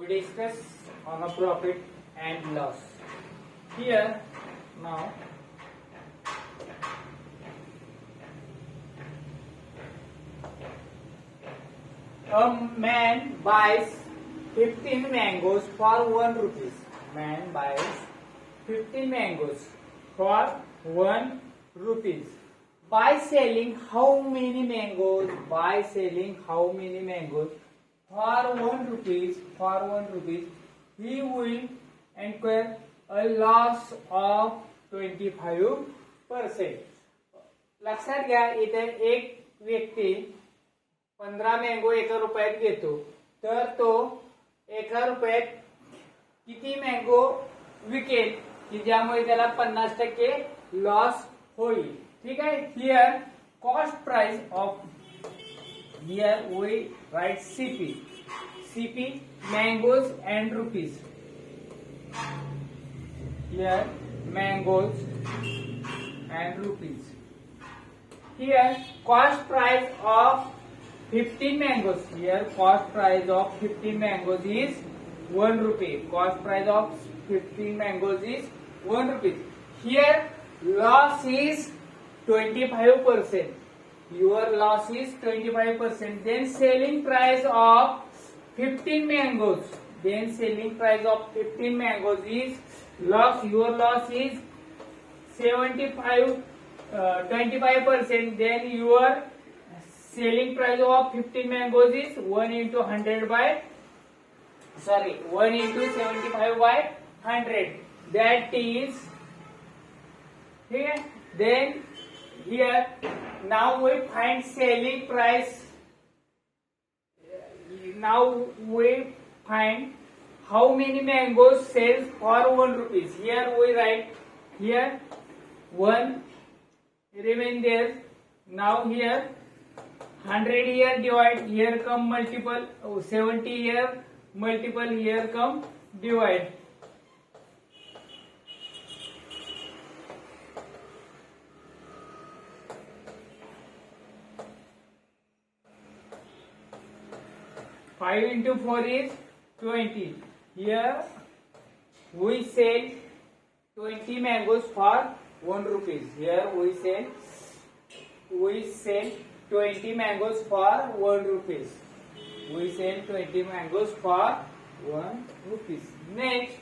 we discuss on a profit and loss. Here now a man buys 15 mangoes for 1 rupees. Man buys 15 mangoes for 1 rupees. By selling how many mangoes? By selling how many mangoes? for one rupees for one rupees he will incur a loss of twenty 25 percent लक्षात घ्या इथे एक व्यक्ती पंधरा mango एका रुपयात घेतो तर तो एका रुपयात किती मँगो विकेल की ज्यामुळे त्याला पन्नास टक्के लॉस होईल ठीक आहे here cost price of Here we write CP. CP mangoes and rupees. Here mangoes and rupees. Here cost price of 15 mangoes. Here cost price of 15 mangoes is 1 rupee. Cost price of 15 mangoes is 1 rupee. Here loss is 25 percent your loss is 25% then selling price of 15 mangoes then selling price of 15 mangoes is loss your loss is 75 uh, 25% then your selling price of 15 mangoes is 1 into 100 by sorry 1 into 75 by 100 that is here then here, now we find selling price. Now we find how many mangoes sells for one rupees. Here we write here one remainder. Now here hundred here divide here come multiple oh, seventy here multiple here come divide. 5 into 4 is 20. Here we sell 20 mangoes for 1 rupees. Here we sell we sell 20 mangoes for 1 rupees. We sell 20 mangoes for 1 rupees. Next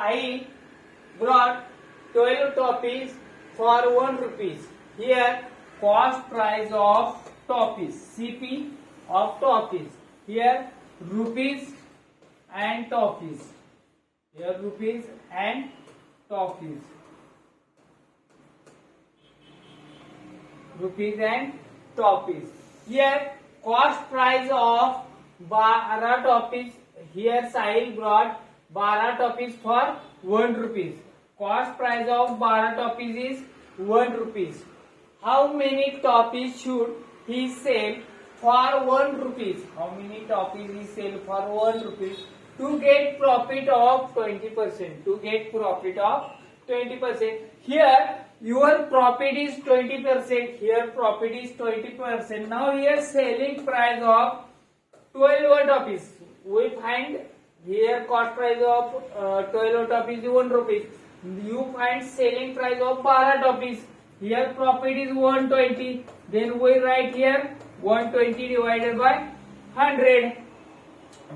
I brought 12 toffees for 1 rupees. Here cost price of toffees. CP of toffees. Here rupees and topies Here rupees and toffees. Rupees and toffees. Here cost price of 12 toppies. Here Sahil brought 12 toppies for 1 rupees. Cost price of 12 toppies is 1 rupees. How many toppies should he sell for 1 rupees? How many toppies he sell for 1 rupees to get profit of 20%? To get profit of 20%. Here your profit is 20%. Here profit is 20%. Now here selling price of 12 toppies. We find here cost price of uh, 12 rupees is 1 rupees. You find selling price of 12 rupees. Here profit is 120. Then we write here 120 divided by 100.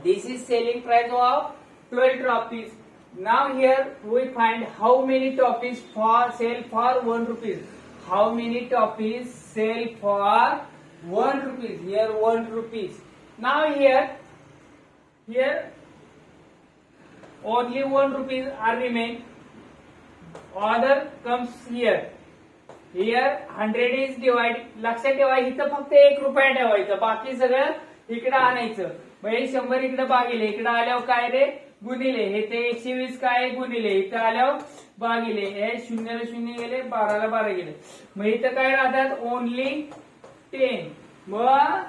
This is selling price of 12 rupees. Now here we find how many topies for sell for 1 rupees. How many topies sell for 1 rupees? Here 1 rupees. Now here, here only one rupees are remain other comes here here hundred is divide लक्षात ठेवा इथं फक्त एक रुपया ठेवायचं बाकी सगळं इकडं आणायचं म्हणजे शंभर इकडे भागिले इकडे आल्यावर काय रे गुणिले हे ते एकशे वीस काय गुणिले इथं आल्यावर बागिले हे शून्याला शून्य गेले बाराला बारा गेले मग इथं काय राहतात ओनली टेन मग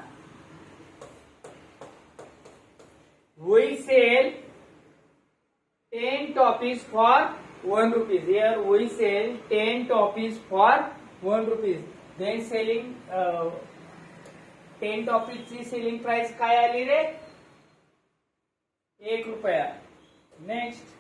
होईल sell ten toffees for one rupees here we sell ten toffees for one rupees then selling ten ची सेलिंग प्राइस काय आली रे एक रुपया next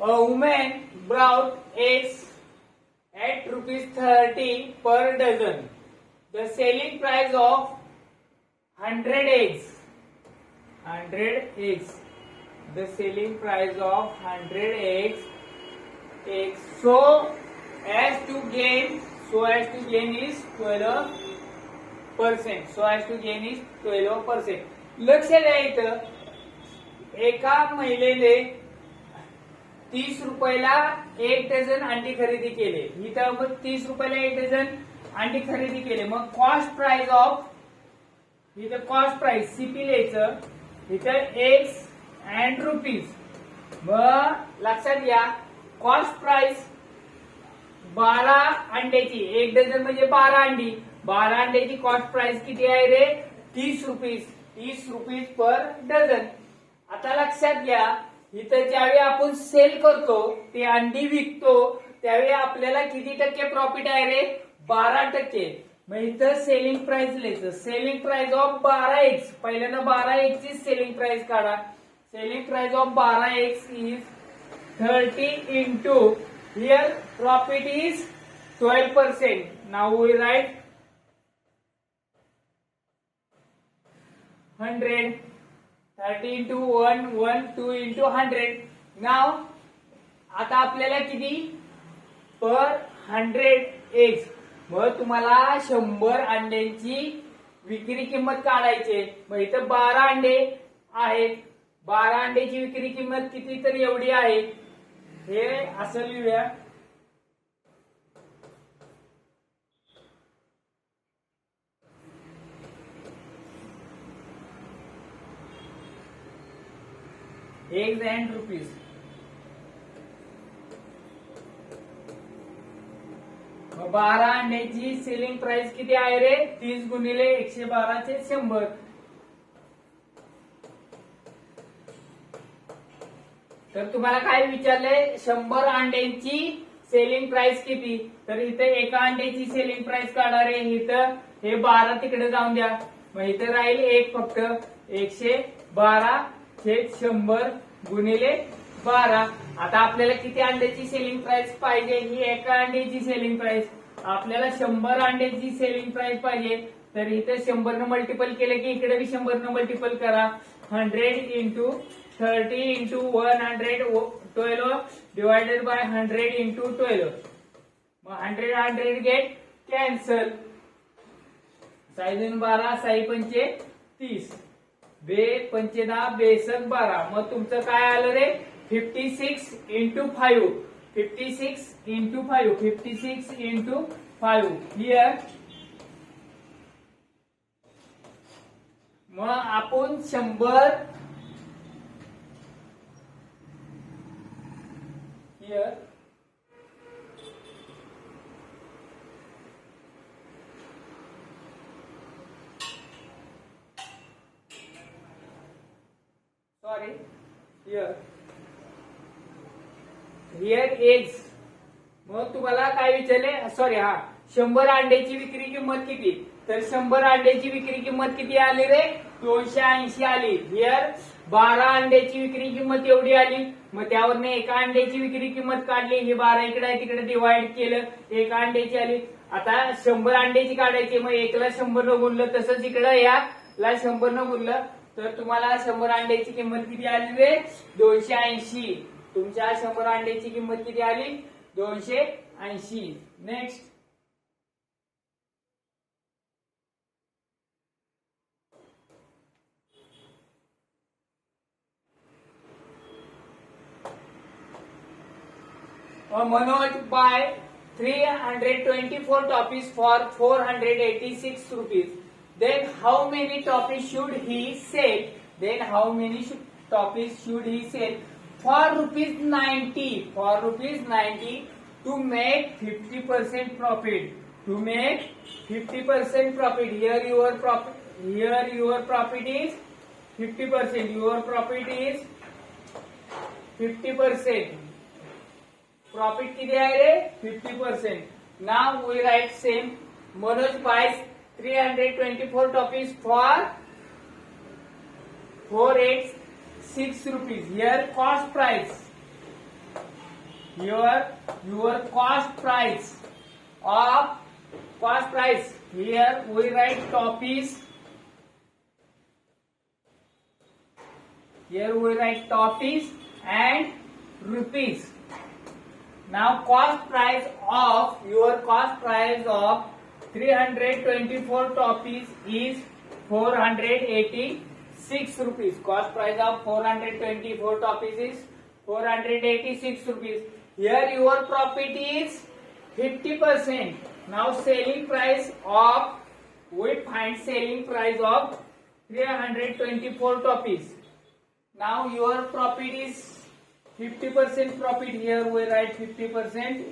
women women brought eggs at rupees 30 per dozen. The selling price of 100 eggs. 100 eggs. The selling price of 100 eggs. eggs. So as to gain, so as to gain is 12 percent. So as to gain is 12 percent. लक्ष द्या इथं एका महिलेने तीस रुपयाला एक dozen अंडी खरेदी केले इथं मग तीस रुपयाला एक डझन अंडी खरेदी केले मग कॉस्ट प्राइस ऑफ इथं कॉस्ट प्राइस सीपी लिहायचं इथं एक्स अँड रुपीज मग लक्षात घ्या कॉस्ट प्राइस बारा अंड्याची एक डझन म्हणजे बारा अंडी बारा अंड्याची कॉस्ट प्राइस किती आहे रे तीस रुपीज तीस रुपीज पर डझन आता लक्षात घ्या इथं ज्यावेळी आपण सेल करतो ते अंडी विकतो त्यावेळी आपल्याला किती टक्के प्रॉफिट आहे रे बारा टक्के मग इथं सेलिंग प्राइस लिहायचं सेलिंग प्राइस ऑफ बारा एक्स पहिल्यांदा बारा एक्स ची सेलिंग प्राइस काढा सेलिंग प्राइस ऑफ बारा X is thirty into here profit is twelve percent now we write hundred thirty into one one two into hundred now आता आपल्याला किती per hundred eggs मग तुम्हाला शंभर अंड्यांची विक्री किंमत काढायची मग इथं बारा अंडे आहेत बारा अंड्याची विक्री किंमत किती तरी एवढी आहे हे असं लिहूया एक and रुपीज बारा अंड्याची सेलिंग प्राइस किती आहे रे तीस गुणिले एकशे बाराचे शंभर तर तुम्हाला काय विचारलंय शंभर अंड्यांची सेलिंग प्राइस किती तर इथं एका अंड्याची सेलिंग प्राइस काढा रे इथं हे बारा तिकडे जाऊन द्या मग इथं राहील एक फक्त एकशे बारा छेद शंभर गुणिले बारा आता आपल्याला किती अंड्याची सेलिंग प्राइस पाहिजे ही एका अंड्याची सेलिंग प्राइस आपल्याला शंभर अंड्याची सेलिंग प्राइस पाहिजे तर इथे शंभर न मल्टिपल केलं की इकडे बी शंभर न मल्टिपल करा hundred into thirty into one hundred twelve divided by hundred into twelve hundred hundred get cancel साईजून बारा साई पंचे तीस बे पंचेदा बेसन बारा मग तुमचं काय आलं रे fifty six into five fifty six into five fifty six into five here मग आपण शंभर हिअर हिअर एज एग्स मग तुम्हाला काय विचारले सॉरी हा शंभर अंड्याची विक्री किंमत किती तर शंभर अंड्याची विक्री किंमत किती आली रे दोनशे ऐंशी आली हिअर बारा अंड्याची विक्री किंमत एवढी आली मग त्यावरने एका अंड्याची विक्री किंमत काढली हे बारा इकडे आहे तिकडे डिवाइड केलं एका अंड्याची आली आता शंभर अंड्याची काढायची मग एकला शंभर न गुणलं तसंच इकडं याला शंभर न गुणलं तर तुम्हाला शंभर अंड्याची किंमत किती आली रे दोनशे ऐंशी तुमच्या शंभर अंड्याची किंमत किती आली दोनशे ऐंशी next Manoj buy three hundred twenty four टॉपीज for four hundred eighty six rupees Then how many toffees should he sell? Then how many should, toffees should he sell? For rupees 90. For rupees 90 to make 50% profit. to make 50% profit. Here your profit, here your profit is 50%. Your profit is 50%. Profit किती आहे रे 50%. Now we write same. Manoj buys 324 topics for 486 rupees. Here cost price. Your your cost price of cost price. Here we write topics. Here we write topics and rupees. Now cost price of your cost price of 324 copies is 486 rupees. Cost price of 424 copies is 486 rupees. Here your profit is 50%. Now selling price of, we find selling price of 324 copies. Now your profit is 50% profit. Here we write 50%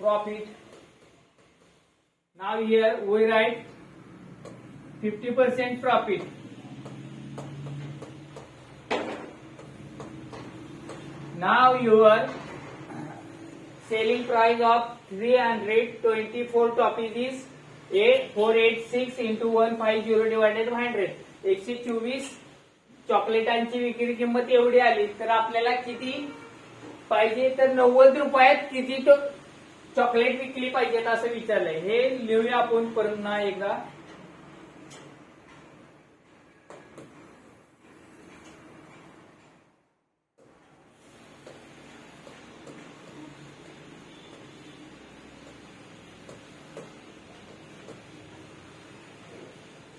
profit. Now here we write 50% profit. Now your selling price of 324 copies is 8486 into 150 divided by 100. एकशे चोवीस चॉकलेटांची विक्री किंमत एवढी आली तर आपल्याला किती पाहिजे तर नव्वद रुपयात किती तो चॉकलेट विकली पाहिजेत असं विचारलंय हे लिहूया आपण पुन्हा एकदा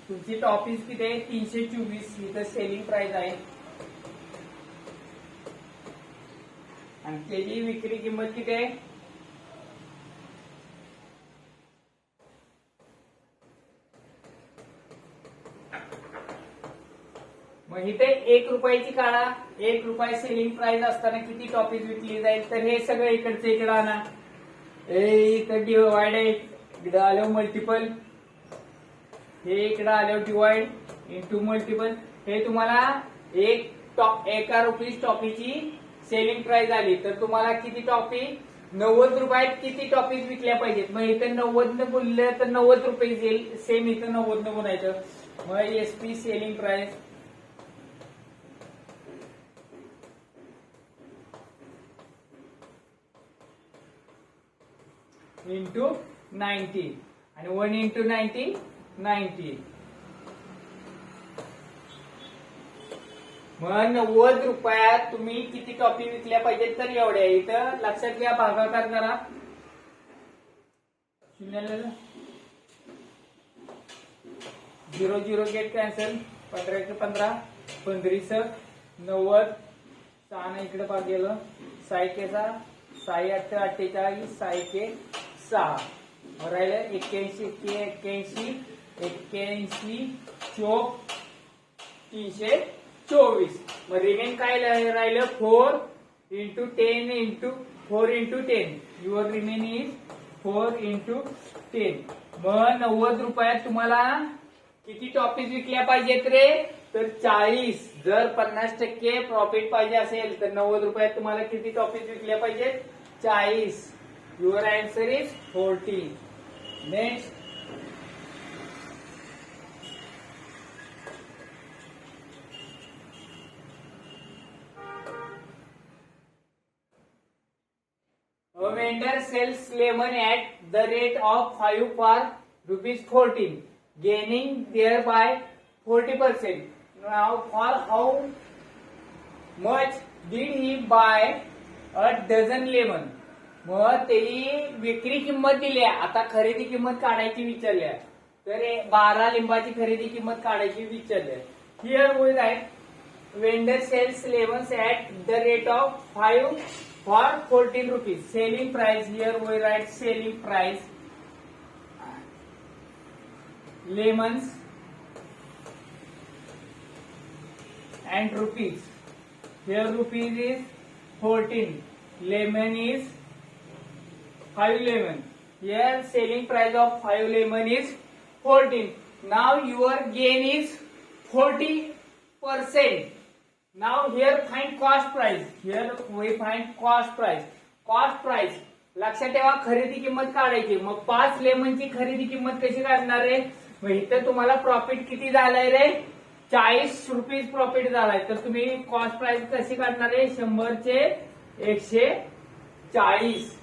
तुमची टॉपिस किती आहे तीनशे चोवीस इथं सेलिंग प्राइस आहे आणि त्याची विक्री किंमत किती आहे मग इथे एक रुपयाची काढा एक रुपये सेलिंग प्राइस असताना किती टॉपीज विकली जाईल तर हे सगळं इकडचं इकडे आणा हे इकडे डिवाइड आहे इकडं आल्यावर मल्टिपल हे इकडं आल्यावर डिवाइड टू मल्टिपल हे तुम्हाला एक टॉप एका रुपीज टॉपीची सेलिंग प्राइस आली तर तुम्हाला किती टॉपी नव्वद रुपयात किती टॉपीज विकल्या पाहिजेत मग इथं नव्वद न बोललं तर नव्वद रुपये येईल सेम इथं नव्वद न बोलायचं मग S P selling price into ninety आणि वन इंटू नाईन्टी नाईन्टी मग नव्वद रुपयात तुम्ही किती कॉपी विकल्या पाहिजेत तर एवढ्या इथं लक्षात घ्या भागाकार करा झिरो झिरो गेट कॅन्सल पंधराचे पंधरा पंधरीस नव्वद सहा इकडे पाच गेलं सायकेचा साई अठ्ठेचाळीस सायके सहा राहिलं एक्क्याऐंशी एक्क्याऐंशी एक्क्याऐंशी चोक तीनशे चोवीस मग रिमेन काय राहिलं four into ten into four into ten your remain is four into ten मग नव्वद रुपयात तुम्हाला किती टॉपीज विकल्या पाहिजेत रे तर चाळीस जर पन्नास टक्के प्रॉफिट पाहिजे असेल तर नव्वद रुपयात तुम्हाला किती टॉपीज विकल्या पाहिजेत चाळीस Your answer is 14. Next. A vendor sells lemon at the rate of 5 for rupees 14, gaining thereby 40%. Now, for how much did he buy a dozen lemon? मग त्यांनी विक्री किंमत दिली आता खरेदी किंमत काढायची विचारल्या तर बारा लिंबाची खरेदी किंमत काढायची विचारल्या here will write vendor sells lemons at the rate of five for fourteen rupees selling price here will write selling price lemons and rupees here rupees is fourteen lemon is five lemon here selling price of five lemon is fourteen now your gain is forty percent now here find cost price here find cost price cost price लक्षात ठेवा खरेदी किंमत काढायची मग पाच लेमनची खरेदी किंमत कशी काढणार आहे तर तुम्हाला प्रॉफिट किती झालंय रे चाळीस रुपीज प्रॉफिट झालाय तर तुम्ही कॉस्ट प्राइस कशी काढणार आहे शंभरचे चे एकशे चाळीस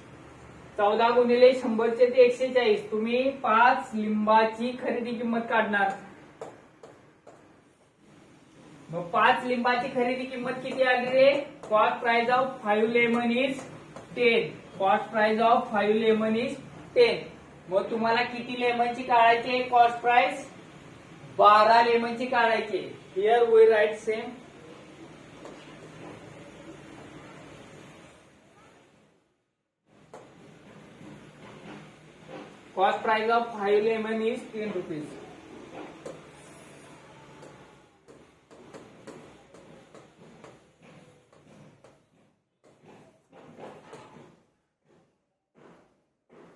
चौदा गुणिले शंभरचे ते एकशे चाळीस तुम्ही पाच लिंबाची खरेदी किंमत काढणार मग पाच लिंबाची खरेदी किंमत किती आली रे cost price of five lemon is ten cost price of five lemon is ten मग तुम्हाला किती लेमनची काढायची कॉस्ट प्राइस बारा लेमनची काढायची here we write same cost price of 5 lemon is ten rupees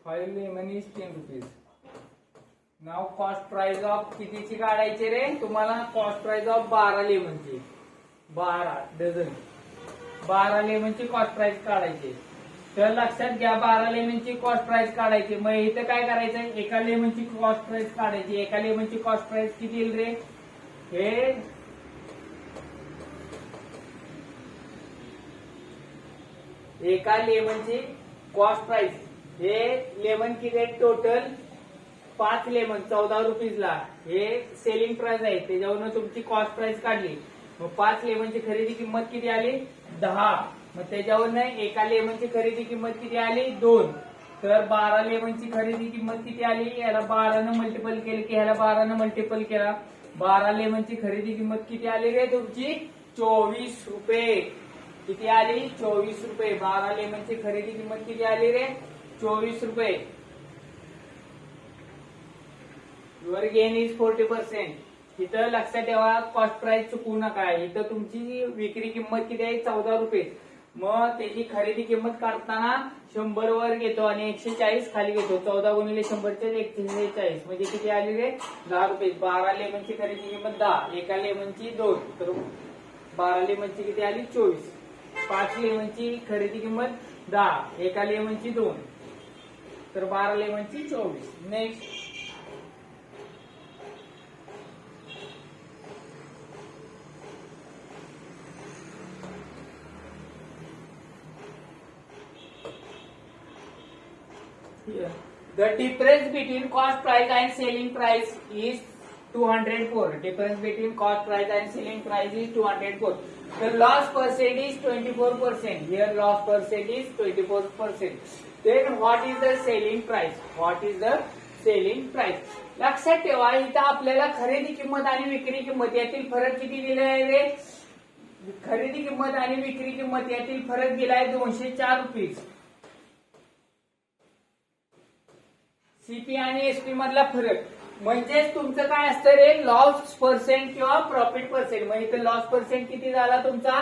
five lemon is ten rupees now cost price of कितीची काढायची रे तुम्हाला कॉस्ट प्राइस ऑफ बारा ची बारा डझन बारा ची कॉस्ट प्राइस काढायची तर लक्षात घ्या बारा लेमनची कॉस्ट प्राइस काढायची मग इथं काय करायचं एका लेमनची कॉस्ट प्राइस काढायची एका लेमनची कॉस्ट प्राइस किती येईल रे हे एका लेमनची कॉस्ट प्राइस हे लेमन किती टोटल पाच लेमन चौदा ला हे सेलिंग प्राइस आहे त्याच्यावरनं तुमची कॉस्ट प्राइस काढली मग पाच लेमनची खरेदी किंमत किती आली दहा मग त्याच्यावर नाही एका लेमनची खरेदी किंमत किती आली दोन तर बारा लेमनची खरेदी किंमत किती आली याला बारानं मल्टिपल केलं की ह्याला बारानं मल्टिपल केला बारा लेमनची खरेदी किंमत किती आली रे तुमची चोवीस रुपये किती आली चोवीस रुपये बारा लेमनची खरेदी किंमत किती आली रे चोवीस रुपये your gain is forty percent इथं लक्षात ठेवा कॉस्ट प्राइस चुकू नका इथं तुमची विक्री किंमत किती आहे चौदा रुपये मग त्याची खरेदी किंमत काढताना शंभर वर घेतो आणि एकशे चाळीस खाली घेतो चौदा गुणिले शंभरचे एकशे चाळीस म्हणजे किती आलेले दहा रुपये बारा लेमनची खरेदी किंमत दहा एका लेमनची दोन तर बारा लेमनची किती आली चोवीस पाच लेमनची खरेदी किंमत दहा एका लेमनची दोन तर बारा लेमनची चोवीस next the difference between cost price and selling price is two hundred four difference between cost price and selling price is two hundred four the loss percent is twenty four percent here loss percent is twenty four percent then what is the selling price what is the selling price लक्षात ठेवा इथं आपल्याला खरेदी किंमत आणि विक्री किंमत यातील फरक किती दिला आहे रे खरेदी किंमत आणि विक्री किंमत यातील फरक दिला आहे दोनशे चार रुपीज सीपी आणि एसपी मधला फरक म्हणजेच तुमचं काय असतं रे लॉस पर्सेंट किंवा प्रॉफिट पर्सेंट म्हणजे इथं लॉस पर्सेंट किती झाला तुमचा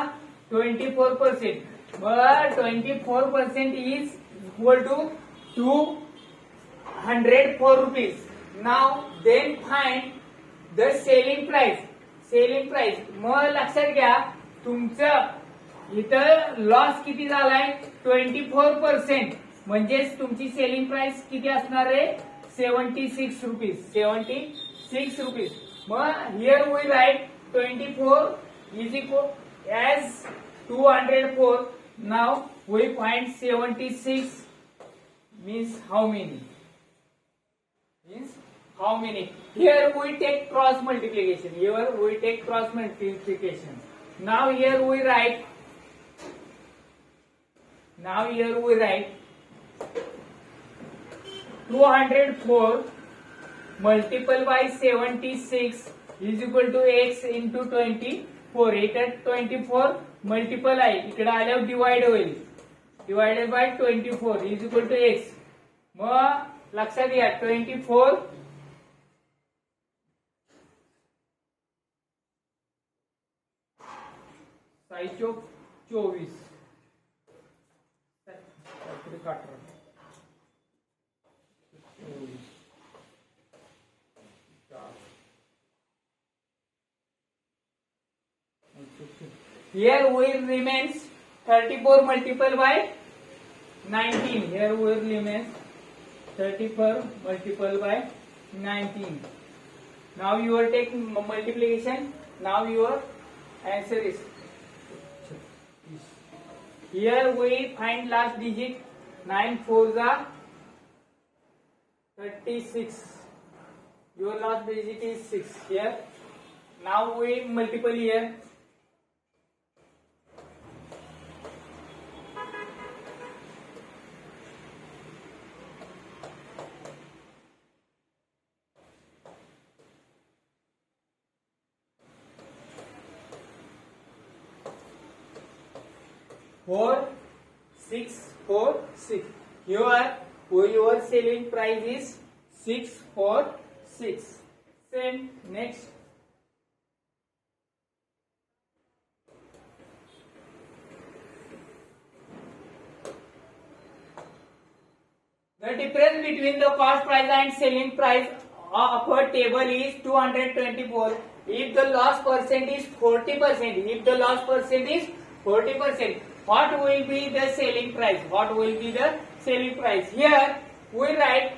ट्वेंटी फोर पर्सेंट मग twenty four percent is equal to two hundred four rupees now then find the selling price selling price मग लक्षात घ्या तुमचं इथं लॉस किती झालाय ट्वेंटी फोर पर्सेंट म्हणजेच तुमची सेलिंग प्राइस किती असणार आहे seventy six rupees seventy six rupees मग here we write twenty four is equals two hundred four now we find seventy six means how many means how many here we take cross multiplication here we take cross multiplication now here we write now here we write two hundred four multiple by seventy six is equal to X into twenty four eight twenty four multiple आहे इकडे आल्यावर divide होईल divided by twenty four is equal to X मग लक्षात घ्या twenty four साईचो चोवीस here will remains 34 multiple by 19 here will remains 34 multiple by 19 now you will take multiplication now your answer is here we find last digit 9 4 are 36 your last digit is 6 here now we multiple here 4 6 4 6 here your selling price is 6 4 6 same next The difference between the cost price and selling price of our table is 224. If the loss percent is 40%, if the loss percent is 40%, what will be the selling price? What will be the selling price? Here we write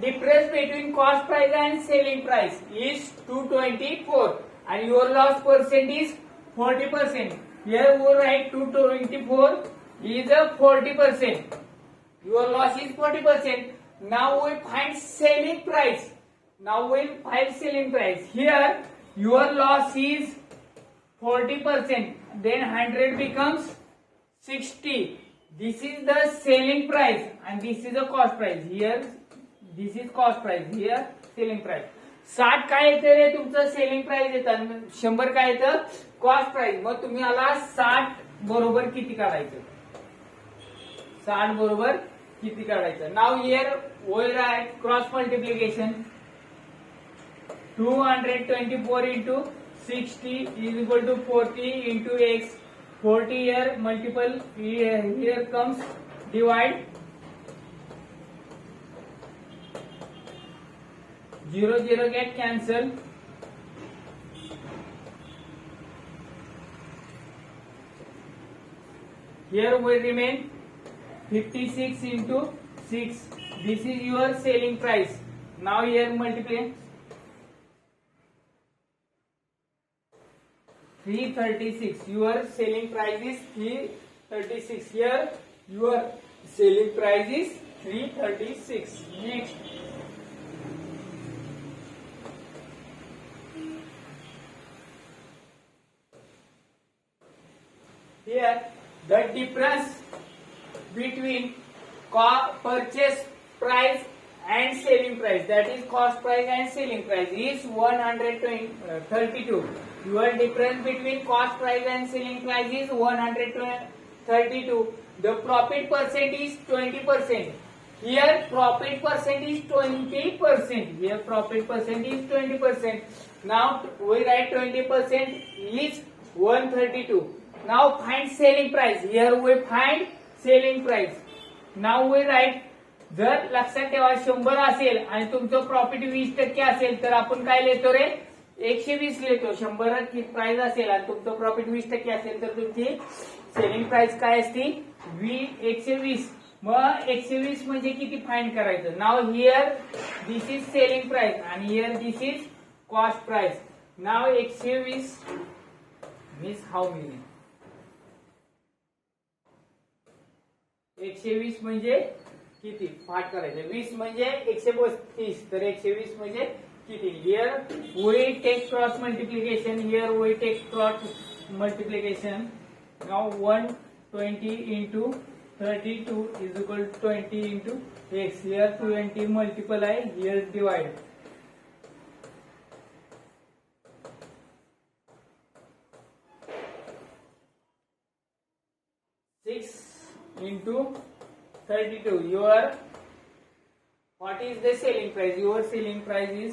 difference between cost price and selling price is 224 and your loss percent is 40 percent. Here we write 224 is a 40 percent. Your loss is 40 percent. Now we find selling price. Now we find selling price. Here your loss is 40 percent. Then 100 becomes sixty this is the selling price and this is a cost price here this is cost price here selling price साठ काय येतं रे तुमचं selling price येतं शंभर काय येतं cost price मग तुम्ही आला साठ बरोबर किती काढायचं साठ बरोबर किती काढायचं नाव इयर ओयर आहे cross multiplication two hundred twenty four into sixty is equal to forty into X 40 year multiple here, here comes divide 0 0 get cancel here will remain 56 into 6 this is your selling price now here multiply 336 your selling price is 336 here your selling price is 336 next here the difference between purchase price and selling price that is cost price and selling price is 132 Your difference between cost price and selling price is 132. The profit percent is 20%. Here profit percent is 20%. Here profit percent is 20%. Now we write 20% is 132. Now find selling price. Here we find selling price. Now, we write, जर लक्षात ठेवा शंभर असेल आणि तुमचं profit वीस टक्के असेल तर आपण काय रे एकशे वीस लिहितो शंभरात प्राइस असेल आणि तुमचं प्रॉफिट वीस टक्के असेल तर तुमची सेलिंग प्राइस काय असते वी एकशे वीस मग एकशे वीस म्हणजे किती फाईन करायचं now here this is selling price आणि here this is cost price now एकशे वीस मीन्स हाऊ मिनी एकशे वीस म्हणजे किती फाट करायचं वीस म्हणजे एकशे पस्तीस तर एकशे वीस म्हणजे किती here we take cross multiplication here we take cross multiplication now one twenty into thirty two is equal twenty into X here twenty multiple आहे divide six into thirty two your what is the selling price? Your selling price is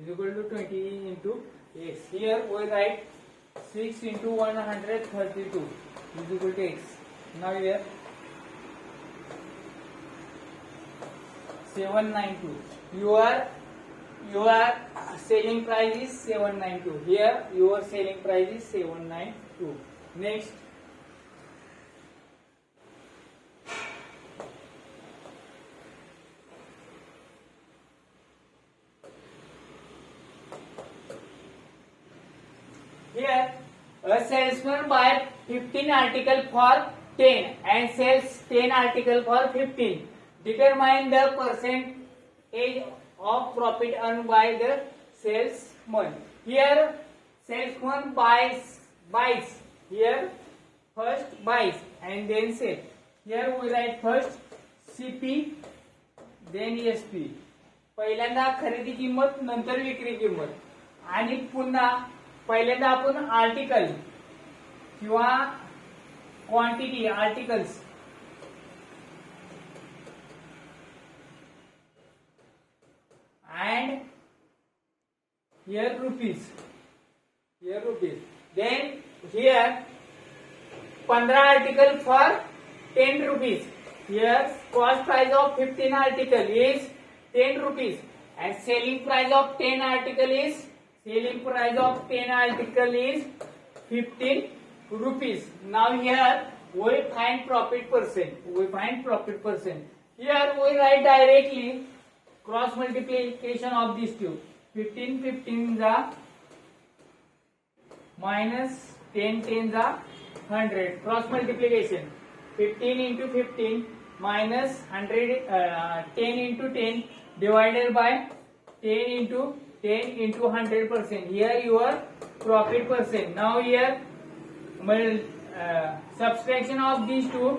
is equal to 20 into x. Here we write 6 into 132 is equal to x. Now here 792. You are you selling price is 792. Here your selling price is 792. Next salesman buy fifteen article for ten and sells ten article for fifteen determine the percentage of profit earn by the then here salesman buys buys here first buys and then sells here first CP SP पहिल्यांदा खरेदी किंमत नंतर विक्री किंमत आणि पुन्हा पहिल्यांदा आपण article quantity articles and rupees here rupees then here पंद्रह article for ten rupees here cost price of fifteen article is ten rupees and selling price of ten article is selling price of 10 article is 15 rupees. Now here we find profit percent. We find profit percent. Here we write directly cross multiplication of these two. 15 15 the minus 10 10 the 100 cross multiplication 15 into 15 minus 100 uh, 10 into 10 divided by 10 into 10 into 100 percent here your profit percent now here well, uh, subtraction of these two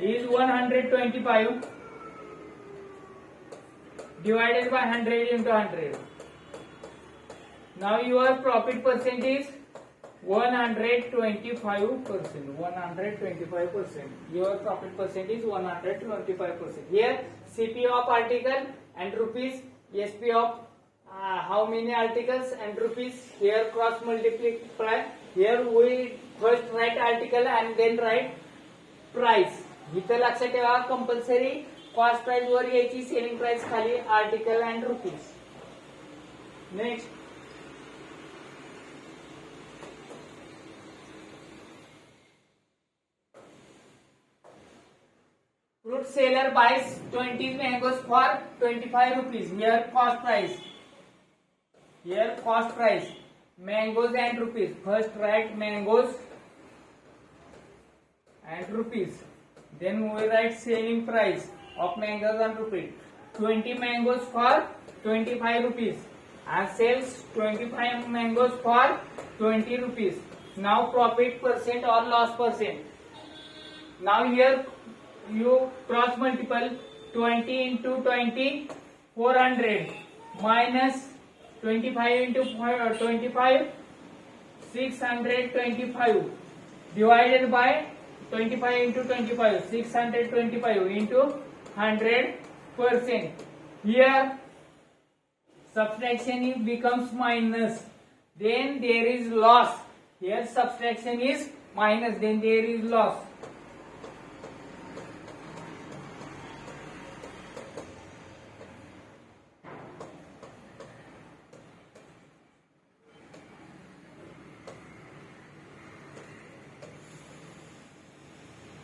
is 125 divided by 100 into 100 now your profit percent is 125 percent 125 percent your profit percent is 125 percent here cp of article and rupees sp of how many articles and rupees here cross multiply here we first write article and then write price इथं लक्षात ठेवा compulsory cost price वर यायची selling price खाली article and rupees next fruit seller buys twenty mangoes for twenty five rupees near cost price Here cost price mangoes and rupees. First write mangoes and rupees. Then we write selling price of mangoes and rupees. 20 mangoes for 25 rupees. And sells 25 mangoes for 20 rupees. Now profit percent or loss percent. Now here you cross multiple 20 into 20 400 minus 25 into uh, 25 625 divided by 25 into 25 625 into 100 percent here subtraction becomes minus then there is loss here subtraction is minus then there is loss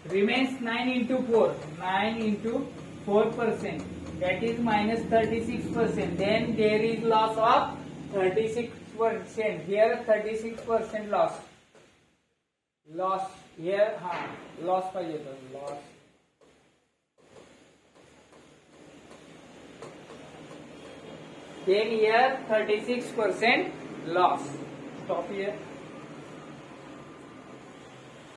remains 9 into 4 9 into 4 percent that is minus 36 percent then there is loss of 36 percent here 36 percent loss loss here ha loss पाहिजे होतं loss then here 36 percent loss stop here